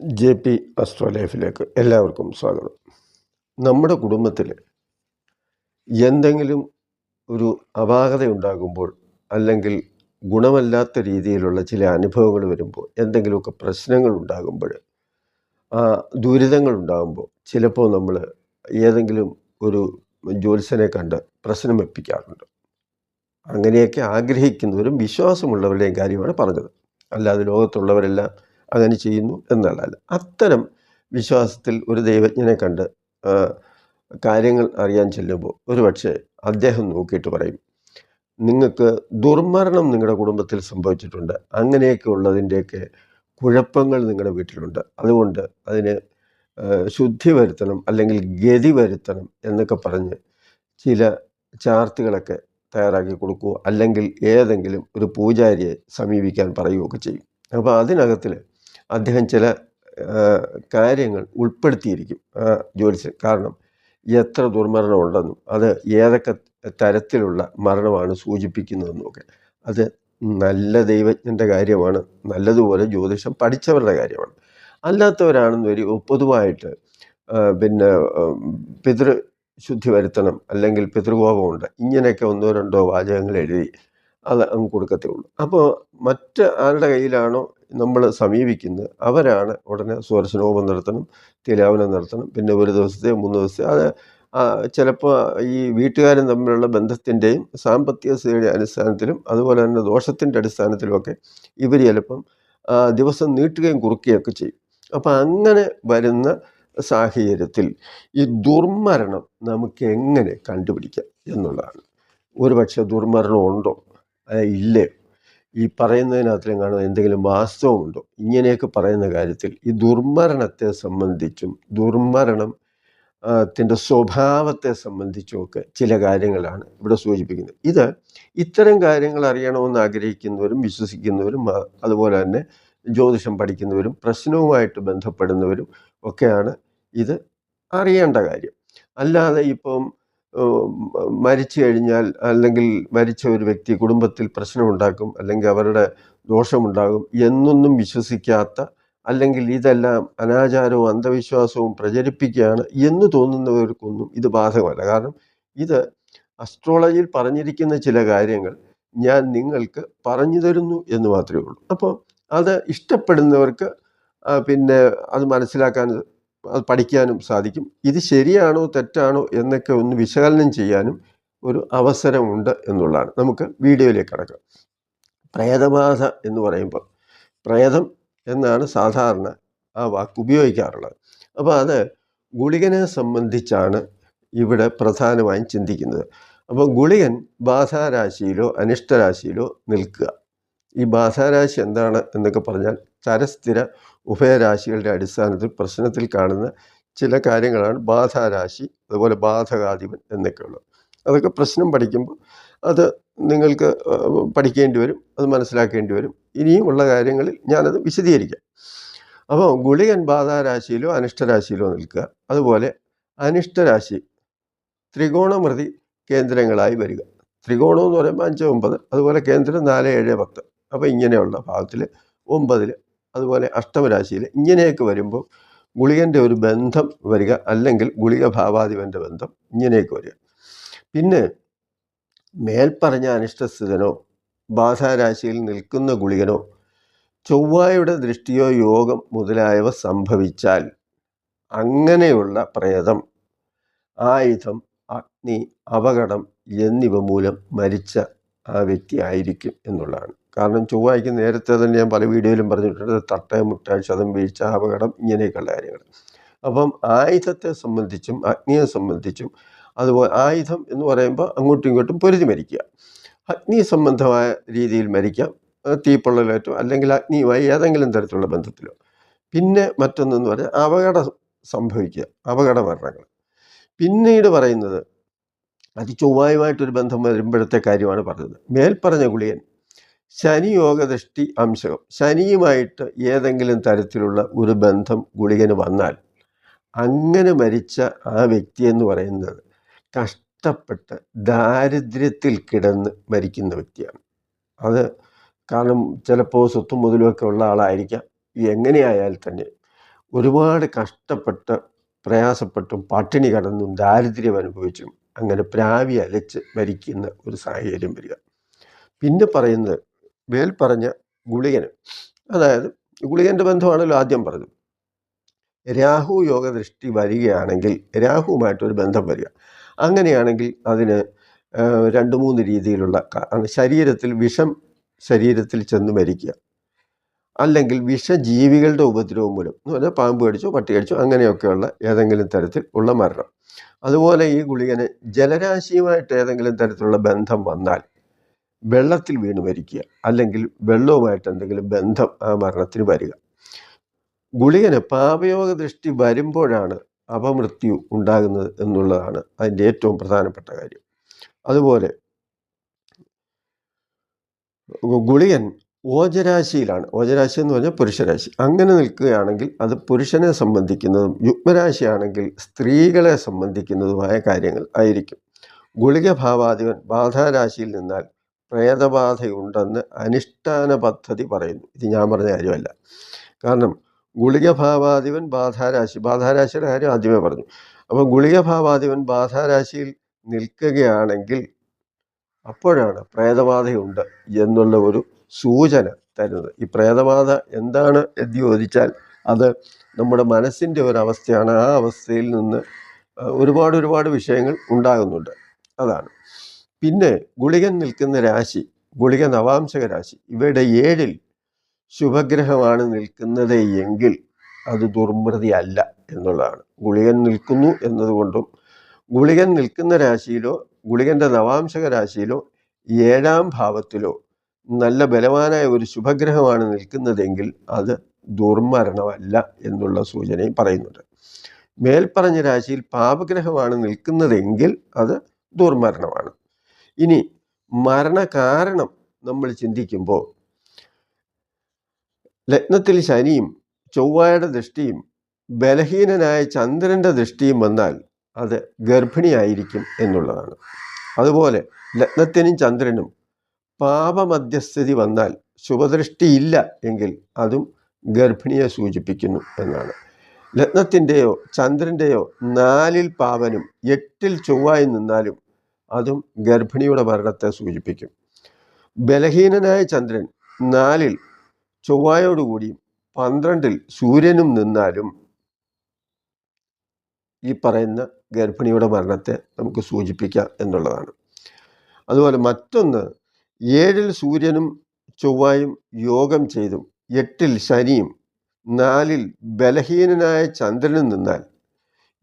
J P astro ലൈഫിലേക്ക് എല്ലാവർക്കും സ്വാഗതം. നമ്മുടെ കുടുംബത്തിൽ എന്തെങ്കിലും ഒരു അപാകത ഉണ്ടാകുമ്പോൾ അല്ലെങ്കിൽ ഗുണമല്ലാത്ത രീതിയിലുള്ള ചില അനുഭവങ്ങൾ വരുമ്പോൾ എന്തെങ്കിലുമൊക്കെ പ്രശ്നങ്ങൾ ഉണ്ടാകുമ്പോൾ ദുരിതങ്ങൾ ഉണ്ടാകുമ്പോൾ ചിലപ്പോൾ നമ്മൾ ഏതെങ്കിലും ഒരു ജ്യോത്സ്യനെ കണ്ട് പ്രശ്നം വെപ്പിക്കാറുണ്ട്. അങ്ങനെയൊക്കെ ആഗ്രഹിക്കുന്നവരും വിശ്വാസമുള്ളവരുടെയും കാര്യമാണ് പറഞ്ഞത്. അല്ലാതെ ലോകത്തുള്ളവരെല്ലാം അങ്ങനെ ചെയ്യുന്നു എന്നുള്ളതല്ല. അത്തരം വിശ്വാസത്തിൽ ഒരു ദൈവജ്ഞനെ കണ്ട് കാര്യങ്ങൾ അറിയാൻ ചെല്ലുമ്പോൾ ഒരു പക്ഷേ അദ്ദേഹം നോക്കിയിട്ട് പറയും നിങ്ങൾക്ക് ദുർമരണം നിങ്ങളുടെ കുടുംബത്തിൽ സംഭവിച്ചിട്ടുണ്ട്. അങ്ങനെയൊക്കെ ഉള്ളതിന്റെയൊക്കെ കുഴപ്പങ്ങൾ നിങ്ങളുടെ വീട്ടിലുണ്ട്. അതുകൊണ്ട് അതിന് ശുദ്ധി വരുത്തണം അല്ലെങ്കിൽ ഗതി വരുത്തണം എന്നൊക്കെ പറഞ്ഞ് ചില ചാർത്തുകളൊക്കെ തയ്യാറാക്കി കൊടുക്കുകയോ അല്ലെങ്കിൽ ഏതെങ്കിലും ഒരു പൂജാരിയെ സമീപിക്കാൻ പറയുകയൊക്കെ ചെയ്യും. അപ്പോൾ അതിനകത്തിൽ അദ്ദേഹം ചില കാര്യങ്ങൾ ഉൾപ്പെടുത്തിയിരിക്കും ജ്യോത്സ്യൻ കാരണം എത്ര ദുർമരണം ഉണ്ടെന്നും അത് ഏതൊക്കെ തരത്തിലുള്ള മരണമാണ് സൂചിപ്പിക്കുന്നതെന്നും ഒക്കെ അത് നല്ല ദൈവജ്ഞന്റെ കാര്യമാണ് നല്ലതുപോലെ ജ്യോതിഷം പഠിച്ചവരുടെ കാര്യമാണ്. അല്ലാത്തവരാണെന്ന് വരി പൊതുവായിട്ട് പിന്നെ പിതൃശുദ്ധി പിതൃ ശുദ്ധി വരുത്തണം അല്ലെങ്കിൽ പിതൃകോപമുണ്ട് ഇങ്ങനെയൊക്കെ ഒന്നോ രണ്ടോ വാചകങ്ങൾ എഴുതി അത് അങ്ങ് കൊടുക്കത്തേ ഉള്ളൂ അപ്പോൾ മറ്റ് ആരുടെ കയ്യിലാണോ നമ്മൾ സമീപിക്കുന്നത് അവരാണ് ഉടനെ സുവർശനോപം നടത്തണം തിലാവനം നടത്തണം പിന്നെ ഒരു ദിവസത്തെ മൂന്ന് ദിവസത്തെ അത് ചിലപ്പോൾ ഈ വീട്ടുകാരും തമ്മിലുള്ള ബന്ധത്തിന്റെയും സാമ്പത്തിക സ്ഥിതിയുടെ അടിസ്ഥാനത്തിലും അതുപോലെ തന്നെ ദോഷത്തിന്റെ അടിസ്ഥാനത്തിലുമൊക്കെ ഇവർ ചിലപ്പം ദിവസം നീട്ടുകയും കുറുക്കുകയൊക്കെ ചെയ്യും. അപ്പം അങ്ങനെ വരുന്ന സാഹചര്യത്തിൽ ഈ ദുർമരണം നമുക്ക് എങ്ങനെ കണ്ടുപിടിക്കാം എന്നുള്ളതാണ്. ഒരുപക്ഷെ ദുർമരണം ഉണ്ടോ ഇല്ലേ? ഈ പറയുന്നതിനകത്തിലും കാണുന്ന എന്തെങ്കിലും വാസ്തവമുണ്ടോ? ഇങ്ങനെയൊക്കെ പറയുന്ന കാര്യത്തിൽ ഈ ദുർമരണത്തെ സംബന്ധിച്ചും ദുർമരണം ത്തിന്റെ സ്വഭാവത്തെ സംബന്ധിച്ചുമൊക്കെ ചില കാര്യങ്ങളാണ് ഇവിടെ സൂചിപ്പിക്കുന്നത്. ഇത് ഇത്തരം കാര്യങ്ങൾ അറിയണമെന്ന് ആഗ്രഹിക്കുന്നവരും വിശ്വസിക്കുന്നവരും അതുപോലെ തന്നെ ജ്യോതിഷം പഠിക്കുന്നവരും പ്രശ്നവുമായിട്ട് ബന്ധപ്പെടുന്നവരും ഒക്കെയാണ് ഇത് അറിയേണ്ട കാര്യം. അല്ലാതെ ഇപ്പം മരിച്ചു കഴിഞ്ഞാൽ അല്ലെങ്കിൽ മരിച്ച ഒരു വ്യക്തി കുടുംബത്തിൽ പ്രശ്നമുണ്ടാക്കും അല്ലെങ്കിൽ അവരുടെ ദോഷമുണ്ടാകും എന്നൊന്നും വിശ്വസിക്കാത്ത അല്ലെങ്കിൽ ഇതെല്ലാം അനാചാരവും അന്ധവിശ്വാസവും പ്രചരിപ്പിക്കുകയാണ് എന്ന് തോന്നുന്നവർക്കൊന്നും ഇത് ബാധകമല്ല. കാരണം ഇത് അസ്ട്രോളജിയിൽ പറഞ്ഞിരിക്കുന്ന ചില കാര്യങ്ങൾ ഞാൻ നിങ്ങൾക്ക് പറഞ്ഞു തരുന്നു എന്ന് മാത്രമേ ഉള്ളൂ. അപ്പോൾ അത് ഇഷ്ടപ്പെടുന്നവർക്ക് പിന്നെ അത് മനസ്സിലാക്കാൻ പഠിക്കാനും സാധിക്കും. ഇത് ശരിയാണോ തെറ്റാണോ എന്നൊക്കെ ഒന്ന് വിശകലനം ചെയ്യാനും ഒരു അവസരമുണ്ട് എന്നുള്ളതാണ്. നമുക്ക് വീഡിയോയിലേക്ക് കടക്കാം. പ്രേതബാധ എന്ന് പറയുമ്പോൾ പ്രേതം എന്നാണ് സാധാരണ ആ വാക്ക് ഉപയോഗിക്കാറുള്ളത്. അപ്പോൾ അത് ഗുളികനെ സംബന്ധിച്ചാണ് ഇവിടെ പ്രധാനമായും ചിന്തിക്കുന്നത്. അപ്പോൾ ഗുളികൻ ബാധാരാശിയിലോ അനിഷ്ടരാശിയിലോ നിൽക്കുക. ഈ ബാധാരാശി എന്താണ് എന്നൊക്കെ പറഞ്ഞാൽ ചരസ്ഥിര ഉഭയരാശികളുടെ അടിസ്ഥാനത്തിൽ പ്രശ്നത്തിൽ കാണുന്ന ചില കാര്യങ്ങളാണ് ബാധാരാശി അതുപോലെ ബാധകാധിപൻ എന്നൊക്കെയുള്ളത്. അതൊക്കെ പ്രശ്നം പഠിക്കുമ്പോൾ അത് നിങ്ങൾക്ക് പഠിക്കേണ്ടി വരും അത് മനസ്സിലാക്കേണ്ടി വരും. ഇനിയും ഉള്ള കാര്യങ്ങളിൽ ഞാനത് വിശദീകരിക്കാം. അപ്പോൾ ഗുളികൻ ബാധാരാശിയിലോ അനിഷ്ടരാശിയിലോ നിൽക്കുക. അതുപോലെ അനിഷ്ടരാശി ത്രികോണമൃതി കേന്ദ്രങ്ങളായി വരിക. ത്രികോണം എന്ന് പറയുമ്പോൾ അഞ്ച് ഒമ്പത് അതുപോലെ കേന്ദ്രം നാല് ഏഴ് പത്ത്. അപ്പോൾ ഇങ്ങനെയുള്ള ഭാഗത്തിൽ ഒമ്പതിൽ അതുപോലെ അഷ്ടമരാശിയിൽ ഇങ്ങനെയൊക്കെ വരുമ്പോൾ ഗുളികന്റെ ഒരു ബന്ധം വരിക അല്ലെങ്കിൽ ഗുളിക ഭാവാധിപന്റെ ബന്ധം ഇങ്ങനെയൊക്കെ വരിക. പിന്നെ മേൽപ്പറഞ്ഞ അനിഷ്ടസ്ഥിതനോ ബാധാരാശിയിൽ നിൽക്കുന്ന ഗുളികനോ ചൊവ്വായുടെ ദൃഷ്ടിയോ യോഗം മുതലായവ സംഭവിച്ചാൽ അങ്ങനെയുള്ള പ്രേതം ആയുധം അഗ്നി അപകടം എന്നിവ മൂലം മരിച്ച ആ വ്യക്തി ആയിരിക്കും എന്നുള്ളതാണ്. കാരണം ചൊവ്വായ്ക്ക് നേരത്തെ തന്നെ ഞാൻ പല വീഡിയോയിലും പറഞ്ഞിട്ടുണ്ട് തട്ട മുട്ട ക്ഷതം വീഴ്ച അപകടം ഇങ്ങനെയൊക്കെയുള്ള കാര്യങ്ങൾ. അപ്പം ആയുധത്തെ സംബന്ധിച്ചും അഗ്നിയെ സംബന്ധിച്ചും അതുപോലെ ആയുധം എന്ന് പറയുമ്പോൾ അങ്ങോട്ടും ഇങ്ങോട്ടും പൊരുതി മരിക്കുക. അഗ്നി സംബന്ധമായ രീതിയിൽ മരിക്കാം തീപ്പൊള്ളലേറ്റോ അല്ലെങ്കിൽ അഗ്നിയുമായി ഏതെങ്കിലും തരത്തിലുള്ള ബന്ധത്തിലോ. പിന്നെ മറ്റൊന്നെന്ന് പറഞ്ഞാൽ അപകടം സംഭവിക്കുക അപകട മരണങ്ങൾ. പിന്നീട് പറയുന്നത് അത് ചൊവ്വായുമായിട്ടൊരു ബന്ധം വരുമ്പോഴത്തെ കാര്യമാണ് പറഞ്ഞത്. മേൽപ്പറഞ്ഞ ഗുളിയൻ ശനി യോഗദൃഷ്ടി അംശകം. ശനിയുമായിട്ട് ഏതെങ്കിലും തരത്തിലുള്ള ഒരു ബന്ധം ഗുളികന് വന്നാൽ അങ്ങനെ മരിച്ച ആ വ്യക്തി എന്ന് പറയുന്നത് കഷ്ടപ്പെട്ട് ദാരിദ്ര്യത്തിൽ കിടന്ന് മരിക്കുന്ന വ്യക്തിയാണ്. അത് കാരണം ചിലപ്പോൾ സ്വത്തും മുതലുമൊക്കെ ഉള്ള ആളായിരിക്കാം. എങ്ങനെയായാൽ തന്നെ ഒരുപാട് കഷ്ടപ്പെട്ട് പ്രയാസപ്പെട്ടും പട്ടിണി കടന്നും ദാരിദ്ര്യം അനുഭവിച്ചും അങ്ങനെ പ്രാവി അലച്ച് മരിക്കുന്ന ഒരു സാഹചര്യം വരിക. പിന്നെ പറയുന്നത് മേൽ പറഞ്ഞ ഗുളികന്. അതായത് ഗുളികന്റെ ബന്ധമാണല്ലോ ആദ്യം പറഞ്ഞത്. രാഹു യോഗ ദൃഷ്ടി വരികയാണെങ്കിൽ രാഹുവുമായിട്ടൊരു ബന്ധം വരിക. അങ്ങനെയാണെങ്കിൽ അതിന് രണ്ട് മൂന്ന് രീതിയിലുള്ള ശരീരത്തിൽ വിഷം ശരീരത്തിൽ ചെന്ന് മരിക്കുക. അല്ലെങ്കിൽ വിഷജീവികളുടെ ഉപദ്രവം മൂലം എന്ന് പറഞ്ഞാൽ പാമ്പ് കടിച്ചോ പട്ടി കടിച്ചോ അങ്ങനെയൊക്കെയുള്ള ഏതെങ്കിലും തരത്തിൽ ഉള്ള മരണം. അതുപോലെ ഈ ഗുളികന് ജലരാശിയുമായിട്ട് ഏതെങ്കിലും തരത്തിലുള്ള ബന്ധം വന്നാൽ വെള്ളത്തിൽ വീണ് മരിക്കുക അല്ലെങ്കിൽ വെള്ളവുമായിട്ട് എന്തെങ്കിലും ബന്ധം ആ മരണത്തിന് വരിക. ഗുളികന് പാപയോഗ ദൃഷ്ടി വരുമ്പോഴാണ് അപമൃത്യു ഉണ്ടാകുന്നത് എന്നുള്ളതാണ് അതിന്റെ ഏറ്റവും പ്രധാനപ്പെട്ട കാര്യം. അതുപോലെ ഗുളികൻ ഓജരാശിയിലാണ്. ഓജരാശി എന്ന് പറഞ്ഞാൽ പുരുഷരാശി. അങ്ങനെ നിൽക്കുകയാണെങ്കിൽ അത് പുരുഷനെ സംബന്ധിക്കുന്നതും യുഗ്മരാശിയാണെങ്കിൽ സ്ത്രീകളെ സംബന്ധിക്കുന്നതുമായ കാര്യങ്ങൾ ആയിരിക്കും. ഗുളിക ഭാവാധിപൻ ബാധാരാശിയിൽ നിന്നാൽ പ്രേതബാധയുണ്ടെന്ന് അനുഷ്ഠാന പദ്ധതി പറയുന്നു. ഇത് ഞാൻ പറഞ്ഞ കാര്യമല്ല. കാരണം ഗുളിക ഭാവാധിപൻ ബാധാരാശി ബാധാരാശിയുടെ കാര്യം ആദ്യമേ പറഞ്ഞു. അപ്പോൾ ഗുളിക ഭാവാധിപൻ ബാധാരാശിയിൽ നിൽക്കുകയാണെങ്കിൽ അപ്പോഴാണ് പ്രേതബാധയുണ്ട് എന്നുള്ള ഒരു സൂചന തരുന്നത്. ഈ പ്രേതബാധ എന്താണ് എന്ന് ചോദിച്ചാൽ അത് നമ്മുടെ മനസ്സിന്റെ ഒരു അവസ്ഥയാണ്. ആ അവസ്ഥയിൽ നിന്ന് ഒരുപാട് ഒരുപാട് വിഷയങ്ങൾ ഉണ്ടാകുന്നുണ്ട്. അതാണ്. പിന്നെ ഗുളികൻ നിൽക്കുന്ന രാശി ഗുളിക നവാംശക രാശി ഇവയുടെ ഏഴിൽ ശുഭഗ്രഹമാണ് നിൽക്കുന്നത് എങ്കിൽ അത് ദുർമൃതി അല്ല എന്നുള്ളതാണ്. ഗുളികൻ നിൽക്കുന്നു എന്നതുകൊണ്ടും ഗുളികൻ നിൽക്കുന്ന രാശിയിലോ ഗുളികന്റെ നവാംശക രാശിയിലോ ഏഴാം ഭാവത്തിലോ നല്ല ബലവാനായ ഒരു ശുഭഗ്രഹമാണ് നിൽക്കുന്നതെങ്കിൽ അത് ദുർമരണമല്ല എന്നുള്ള സൂചനയും പറയുന്നുണ്ട്. മേൽപ്പറഞ്ഞ രാശിയിൽ പാപഗ്രഹമാണ് നിൽക്കുന്നതെങ്കിൽ അത് ദുർമരണമാണ്. ഇനി മരണകാരണം നമ്മൾ ചിന്തിക്കുമ്പോൾ ലഗ്നത്തിൽ ശനിയും ചൊവ്വയുടെ ദൃഷ്ടിയും ബലഹീനനായ ചന്ദ്രന്റെ ദൃഷ്ടിയും വന്നാൽ അത് ഗർഭിണിയായിരിക്കും എന്നുള്ളതാണ്. അതുപോലെ ലഗ്നത്തിനും ചന്ദ്രനും പാപമധ്യസ്ഥിതി വന്നാൽ ശുഭദൃഷ്ടിയില്ല എങ്കിൽ അതും ഗർഭിണിയെ സൂചിപ്പിക്കുന്നു എന്നാണ്. ലഗ്നത്തിന്റെയോ ചന്ദ്രന്റെയോ നാലിൽ പാവനും എട്ടിൽ ചൊവ്വായി നിന്നാലും അതും ഗർഭിണിയുടെ മരണത്തെ സൂചിപ്പിക്കും. ബലഹീനനായ ചന്ദ്രൻ നാലിൽ ചൊവ്വായോടുകൂടിയും പന്ത്രണ്ടിൽ സൂര്യനും നിന്നാലും ഈ പറയുന്ന ഗർഭിണിയുടെ മരണത്തെ നമുക്ക് സൂചിപ്പിക്കാം എന്നുള്ളതാണ്. അതുപോലെ മറ്റൊന്ന് ഏഴിൽ സൂര്യനും ചൊവ്വായും യോഗം ചെയ്തും എട്ടിൽ ശനിയും നാലിൽ ബലഹീനനായ ചന്ദ്രനും നിന്നാൽ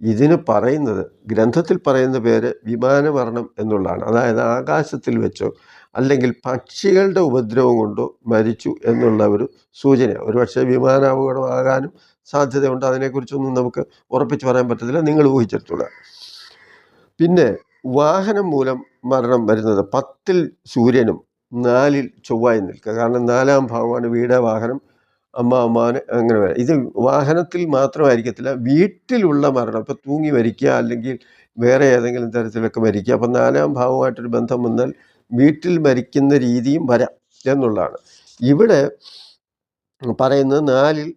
ഇതിന് പറയുന്നത് ഗ്രന്ഥത്തിൽ പറയുന്ന പേര് വിമാനമരണം എന്നുള്ളതാണ്. അതായത് ആകാശത്തിൽ വെച്ചോ അല്ലെങ്കിൽ പക്ഷികളുടെ ഉപദ്രവം കൊണ്ടോ മരിച്ചു എന്നുള്ള ഒരു സൂചന ഒരുപക്ഷെ വിമാനാപകടമാകാനും സാധ്യതയുണ്ട്. അതിനെക്കുറിച്ചൊന്നും നമുക്ക് ഉറപ്പിച്ച് പറയാൻ പറ്റത്തില്ല. നിങ്ങൾ ഊഹിച്ചെടുത്തുള്ള പിന്നെ വാഹനം മൂലം മരണം വരുന്നത് പത്തിൽ സൂര്യനും നാലിൽ ചൊവ്വായി നിൽക്കുക. കാരണം നാലാം ഭാവമാണ് വീട് വാഹനം. അമ്മ അങ്ങനെ വരാം. ഇത് വാഹനത്തിൽ മാത്രമായിരിക്കത്തില്ല വീട്ടിലുള്ള മരണം. ഇപ്പം തൂങ്ങി മരിക്കുക അല്ലെങ്കിൽ വേറെ ഏതെങ്കിലും തരത്തിലൊക്കെ മരിക്കുക. അപ്പം നാലാം ഭാവമായിട്ടൊരു ബന്ധം വന്നാൽ വീട്ടിൽ മരിക്കുന്ന രീതിയും വരാം എന്നുള്ളതാണ്. ഇവിടെ പറയുന്നത് നാലിൽ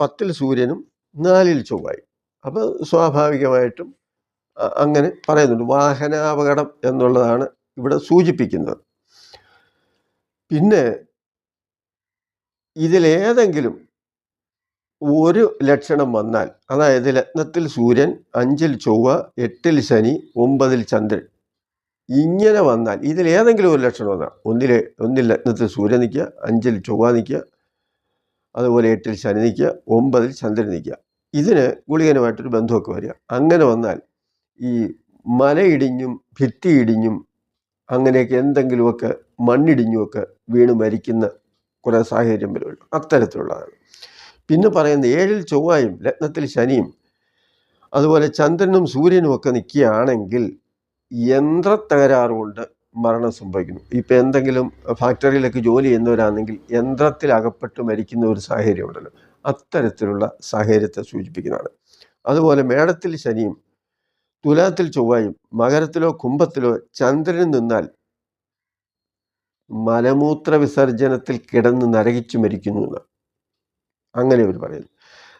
പത്തിൽ സൂര്യനും നാലിൽ ചൊവ്വായി. അപ്പോൾ സ്വാഭാവികമായിട്ടും അങ്ങനെ പറയുന്നുണ്ട്. വാഹനാപകടം എന്നുള്ളതാണ് ഇവിടെ സൂചിപ്പിക്കുന്നത്. പിന്നെ ഇതിലേതെങ്കിലും ഒരു ലക്ഷണം വന്നാൽ അതായത് ലഗ്നത്തിൽ സൂര്യൻ അഞ്ചിൽ ചൊവ്വ എട്ടിൽ ശനി ഒമ്പതിൽ ചന്ദ്രൻ ഇങ്ങനെ വന്നാൽ ഇതിലേതെങ്കിലും ഒരു ലക്ഷണം വന്നാൽ ഒന്നിലെ ഒന്നിൽ ലഗ്നത്തിൽ സൂര്യൻ നിൽക്കുക അഞ്ചിൽ ചൊവ്വ നിൽക്കുക അതുപോലെ എട്ടിൽ ശനി നിൽക്കുക ഒമ്പതിൽ ചന്ദ്രൻ നിൽക്കുക. ഇതിന് ഗുളികനുമായിട്ടൊരു ബന്ധമൊക്കെ വരിക. അങ്ങനെ വന്നാൽ ഈ മലയിടിഞ്ഞും ഭിത്തി ഇടിഞ്ഞും അങ്ങനെയൊക്കെ എന്തെങ്കിലുമൊക്കെ മണ്ണിടിഞ്ഞുമൊക്കെ വീണ് മരിക്കുന്ന കുറേ സാഹചര്യം വരുമല്ലോ അത്തരത്തിലുള്ളതാണ്. പിന്നെ പറയുന്നത് ഏഴിൽ ചൊവ്വായും ലഗ്നത്തിൽ ശനിയും അതുപോലെ ചന്ദ്രനും സൂര്യനും ഒക്കെ നിൽക്കുകയാണെങ്കിൽ യന്ത്രത്തകരാറുകൊണ്ട് മരണം സംഭവിക്കുന്നു. ഇപ്പം എന്തെങ്കിലും ഫാക്ടറിയിലേക്ക് ജോലി ചെയ്യുന്നവരാണെങ്കിൽ യന്ത്രത്തിൽ അകപ്പെട്ട് മരിക്കുന്ന ഒരു സാഹചര്യം ഉണ്ടല്ലോ. അത്തരത്തിലുള്ള സാഹചര്യത്തെ സൂചിപ്പിക്കുന്നതാണ്. അതുപോലെ മേടത്തിൽ ശനിയും തുലാത്തിൽ ചൊവ്വായും മകരത്തിലോ കുംഭത്തിലോ ചന്ദ്രൻ നിന്നാൽ മലമൂത്ര വിസർജനത്തിൽ കിടന്ന് നരകിച്ചു മരിക്കുന്നു എന്നാണ്. അങ്ങനെ അവർ പറയുന്നു.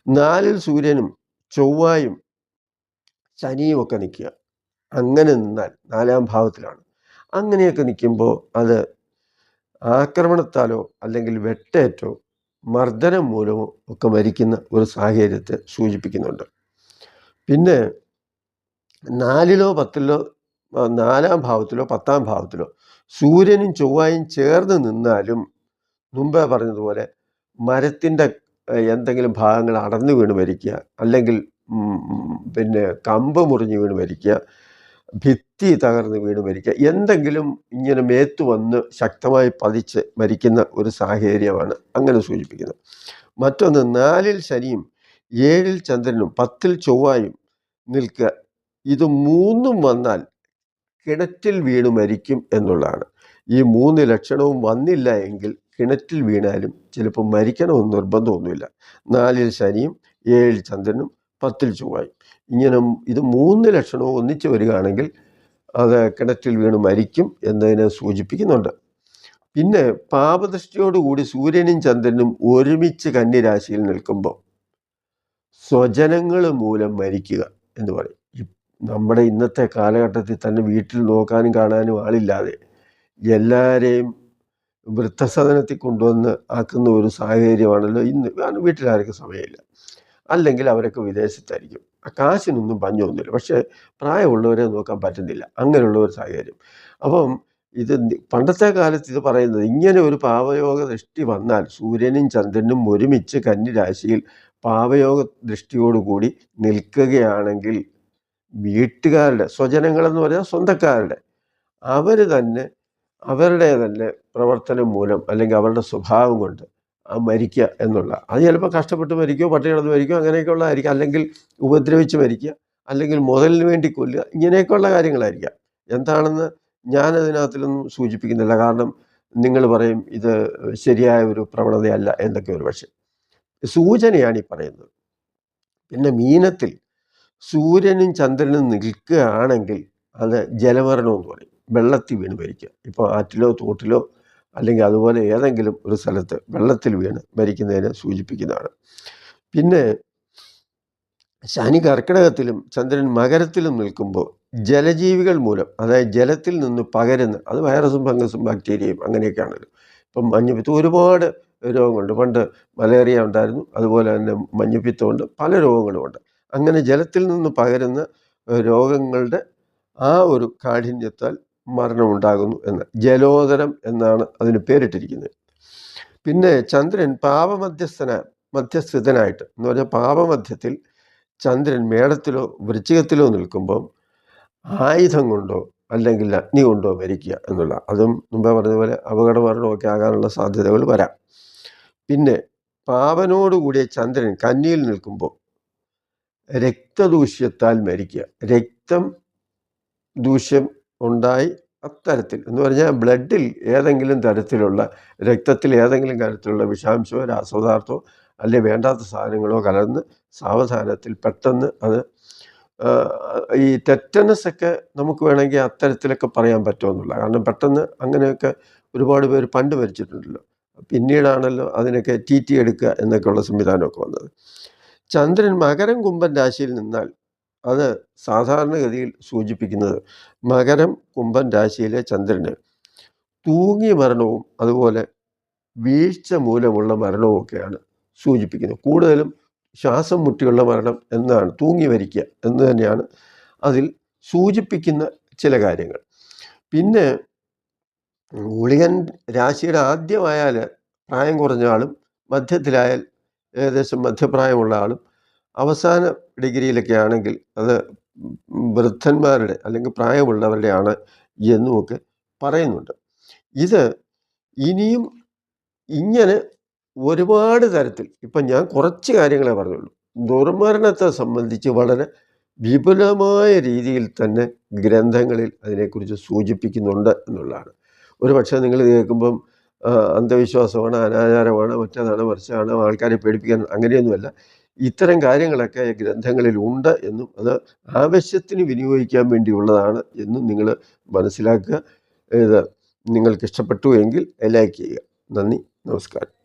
നാലിൽ സൂര്യനും ചൊവ്വായും ശനിയും ഒക്കെ നിൽക്കുക. അങ്ങനെ നിന്നാൽ നാലാം ഭാവത്തിലാണ്. അങ്ങനെയൊക്കെ നിൽക്കുമ്പോൾ അത് ആക്രമണത്താലോ അല്ലെങ്കിൽ വെട്ടേറ്റോ മർദ്ദനം മൂലമോ ഒക്കെ മരിക്കുന്ന ഒരു സാഹചര്യത്തെ സൂചിപ്പിക്കുന്നുണ്ട്. പിന്നെ നാലിലോ പത്തിലോ നാലാം ഭാവത്തിലോ പത്താം ഭാവത്തിലോ സൂര്യനും ചൊവ്വായും ചേർന്ന് നിന്നാലും മുമ്പേ പറഞ്ഞതുപോലെ മരത്തിന്റെ എന്തെങ്കിലും ഭാഗങ്ങൾ അടർന്നു വീണ് മരിക്കുക അല്ലെങ്കിൽ പിന്നെ കമ്പ് മുറിഞ്ഞ് വീണ് മരിക്കുക ഭിത്തി തകർന്ന് വീണ് മരിക്കുക എന്തെങ്കിലും ഇങ്ങനെ മേത്ത് വന്ന് ശക്തമായി പതിച്ച് മരിക്കുന്ന ഒരു സാഹചര്യമാണ് അങ്ങനെ സൂചിപ്പിക്കുന്നത്. മറ്റൊന്ന് നാലിൽ ശനിയും ഏഴിൽ ചന്ദ്രനും പത്തിൽ ചൊവ്വായും നിൽക്കുക. ഇത് മൂന്നും വന്നാൽ കിണറ്റിൽ വീണ് മരിക്കും എന്നുള്ളതാണ്. ഈ മൂന്ന് ലക്ഷണവും വന്നില്ല എങ്കിൽ കിണറ്റിൽ വീണാലും ചിലപ്പോൾ മരിക്കണമെന്ന് നിർബന്ധമൊന്നുമില്ല. നാലിൽ ശനിയും ഏഴിൽ ചന്ദ്രനും പത്തിൽ ചൊവ്വായും. ഇങ്ങനെ ഇത് മൂന്ന് ലക്ഷണവും ഒന്നിച്ച് വരികയാണെങ്കിൽ അത് കിണറ്റിൽ വീണ് മരിക്കും എന്നതിനെ സൂചിപ്പിക്കുന്നുണ്ട്. പിന്നെ പാപദൃഷ്ടിയോടുകൂടി സൂര്യനും ചന്ദ്രനും ഒരുമിച്ച് കന്നിരാശിയിൽ നിൽക്കുമ്പോൾ സ്വജനങ്ങൾ മൂലം മരിക്കുക എന്ന് പറയും. നമ്മുടെ ഇന്നത്തെ കാലഘട്ടത്തിൽ തന്നെ വീട്ടിൽ നോക്കാനും കാണാനും ആളില്ലാതെ എല്ലാവരെയും വൃദ്ധസദനത്തിൽ കൊണ്ടുവന്ന് ആക്കുന്ന ഒരു സാഹചര്യമാണല്ലോ ഇന്ന്. കാരണം വീട്ടിലാർക്കും സമയമില്ല. അല്ലെങ്കിൽ അവരൊക്കെ വിദേശത്തായിരിക്കും. കാശിനൊന്നും പഞ്ഞൊന്നുമില്ല. പക്ഷേ പ്രായമുള്ളവരെ നോക്കാൻ പറ്റുന്നില്ല. അങ്ങനെയുള്ള ഒരു സാഹചര്യം. അപ്പം ഇത് പണ്ടത്തെ കാലത്ത് ഇത് പറയുന്നത് ഇങ്ങനെ ഒരു പാവയോഗ ദൃഷ്ടി വന്നാൽ സൂര്യനും ചന്ദ്രനും ഒരുമിച്ച് കന്നിരാശിയിൽ പാവയോഗ ദൃഷ്ടിയോടുകൂടി നിൽക്കുകയാണെങ്കിൽ വീട്ടുകാരുടെ സ്വജനങ്ങളെന്ന് പറഞ്ഞാൽ സ്വന്തക്കാരുടെ. അവർ തന്നെ അവരുടെ തന്നെ പ്രവർത്തനം മൂലം അല്ലെങ്കിൽ അവരുടെ സ്വഭാവം കൊണ്ട് ആ മരിക്കുക എന്നുള്ള. അത് ചിലപ്പോൾ കഷ്ടപ്പെട്ട് മരിക്കുക പട്ടി കിടന്ന് മരിക്കുക അങ്ങനെയൊക്കെ ഉള്ളതായിരിക്കും അല്ലെങ്കിൽ ഉപദ്രവിച്ച് മരിക്കുക അല്ലെങ്കിൽ മുതലിന് വേണ്ടി കൊല്ലുക ഇങ്ങനെയൊക്കെയുള്ള കാര്യങ്ങളായിരിക്കാം. എന്താണെന്ന് ഞാനതിനകത്തിലൊന്നും സൂചിപ്പിക്കുന്നില്ല. കാരണം നിങ്ങൾ പറയും ഇത് ശരിയായ ഒരു പ്രവണതയല്ല എന്നൊക്കെ ഒരു പക്ഷേ. സൂചനയാണ് ഈ പറയുന്നത്. പിന്നെ മീനത്തിൽ സൂര്യനും ചന്ദ്രനും നിൽക്കുകയാണെങ്കിൽ അത് ജലമരണം എന്ന് പറയും. വെള്ളത്തിൽ വീണ് മരിക്കുക. ഇപ്പോൾ ആറ്റിലോ തോട്ടിലോ അല്ലെങ്കിൽ അതുപോലെ ഏതെങ്കിലും ഒരു സ്ഥലത്ത് വെള്ളത്തിൽ വീണ് മരിക്കുന്നതിനെ സൂചിപ്പിക്കുന്നതാണ്. പിന്നെ ശനി കർക്കിടകത്തിലും ചന്ദ്രൻ മകരത്തിലും നിൽക്കുമ്പോൾ ജലജീവികൾ മൂലം അതായത് ജലത്തിൽ നിന്ന് പകരുന്ന അത് വൈറസും ഫംഗസും ബാക്ടീരിയയും അങ്ങനെയൊക്കെയാണല്ലോ. ഇപ്പം മഞ്ഞപ്പിത്തം ഒരുപാട് രോഗങ്ങളുണ്ട്. പണ്ട് മലേറിയ ഉണ്ടായിരുന്നു. അതുപോലെ തന്നെ മഞ്ഞപ്പിത്തമുണ്ട്. പല രോഗങ്ങളുമുണ്ട്. അങ്ങനെ ജലത്തിൽ നിന്ന് പകരുന്ന രോഗങ്ങളുടെ ആ ഒരു കാഠിന്യത്താൽ മരണമുണ്ടാകുന്നു എന്ന്. ജലോദരം എന്നാണ് അതിന് പേരിട്ടിരിക്കുന്നത്. പിന്നെ ചന്ദ്രൻ പാപമധ്യസ്ഥന മധ്യസ്ഥിതനായിട്ട് എന്ന് പറഞ്ഞാൽ പാപമധ്യത്തിൽ ചന്ദ്രൻ മേടത്തിലോ വൃശ്ചികത്തിലോ നിൽക്കുമ്പോൾ ആയുധം കൊണ്ടോ അല്ലെങ്കിൽ അഗ്നി കൊണ്ടോ മരിക്കുക എന്നുള്ള. അതും മുമ്പേ പറഞ്ഞതുപോലെ അപകട മരണമൊക്കെ ആകാനുള്ള സാധ്യതകൾ വരാം. പിന്നെ പാപനോടുകൂടിയ ചന്ദ്രൻ കന്നിയിൽ നിൽക്കുമ്പോൾ രക്തദൂഷ്യത്താൽ മരിക്കുക. രക്തം ദൂഷ്യം ഉണ്ടായി അത്തരത്തിൽ. എന്ന് പറഞ്ഞാൽ ബ്ലഡിൽ ഏതെങ്കിലും തരത്തിലുള്ള രക്തത്തിൽ ഏതെങ്കിലും തരത്തിലുള്ള വിഷാംശമോ രാസപദാർത്ഥമോ അല്ലെ വേണ്ടാത്ത സാധനങ്ങളോ കലർന്ന് സാവധാനത്തിൽ പെട്ടെന്ന് അത് ഈ ടെറ്റനസ് ഒക്കെ നമുക്ക് വേണമെങ്കിൽ അത്തരത്തിലൊക്കെ പറയാൻ പറ്റുമെന്നുള്ള കാരണം പെട്ടെന്ന് അങ്ങനെയൊക്കെ ഒരുപാട് പേര് പണ്ട് മരിച്ചിട്ടുണ്ടല്ലോ. പിന്നീടാണല്ലോ അതിനൊക്കെ ടി ടി എടുക്കുക എന്നൊക്കെയുള്ള സംവിധാനമൊക്കെ വന്നത്. ചന്ദ്രൻ മകരം കുംഭൻ രാശിയിൽ നിന്നാൽ അത് സാധാരണഗതിയിൽ സൂചിപ്പിക്കുന്നത് മകരം കുംഭൻ രാശിയിലെ ചന്ദ്രന്. തൂങ്ങിയ മരണവും അതുപോലെ വീഴ്ച മൂലമുള്ള മരണവും ഒക്കെയാണ് സൂചിപ്പിക്കുന്നത്. കൂടുതലും ശ്വാസം മുട്ടിയുള്ള മരണം എന്നാണ് തൂങ്ങി മരിക്കുക എന്ന് തന്നെയാണ് അതിൽ സൂചിപ്പിക്കുന്ന ചില കാര്യങ്ങൾ. പിന്നെ ഗുളികൻ രാശിയുടെ ആദ്യമായാൽ പ്രായം കുറഞ്ഞ ആളും മധ്യത്തിലായാൽ ഏകദേശം മധ്യപ്രായമുള്ള ആളും അവസാന ഡിഗ്രിയിലൊക്കെ ആണെങ്കിൽ അത് വൃദ്ധന്മാരുടെ അല്ലെങ്കിൽ പ്രായമുള്ളവരുടെയാണ് എന്നുമൊക്കെ പറയുന്നുണ്ട്. ഇത് ഇനിയും ഇങ്ങനെ ഒരുപാട് തരത്തിൽ ഇപ്പം ഞാൻ കുറച്ച് കാര്യങ്ങളെ പറഞ്ഞുള്ളൂ. ദുർമരണത്തെ സംബന്ധിച്ച് വളരെ വിപുലമായ രീതിയിൽ തന്നെ ഗ്രന്ഥങ്ങളിൽ അതിനെക്കുറിച്ച് സൂചിപ്പിക്കുന്നുണ്ട് എന്നുള്ളതാണ്. ഒരു പക്ഷേ നിങ്ങൾ കേൾക്കുമ്പം അന്ധവിശ്വാസമാണ് അനാചാരമാണ് മറ്റേതാണ് മറിച്ചാണ് ആൾക്കാരെ പേടിപ്പിക്കാൻ അങ്ങനെയൊന്നുമല്ല. ഇത്തരം കാര്യങ്ങളൊക്കെ ഗ്രന്ഥങ്ങളിൽ ഉണ്ട് എന്നും അത് ആവശ്യത്തിന് വിനിയോഗിക്കാൻ വേണ്ടിയുള്ളതാണ് എന്നും നിങ്ങൾ മനസ്സിലാക്കുക. ഇത് നിങ്ങൾക്ക് ഇഷ്ടപ്പെട്ടു എങ്കിൽ ലൈക്ക് ചെയ്യുക. നന്ദി നമസ്കാരം.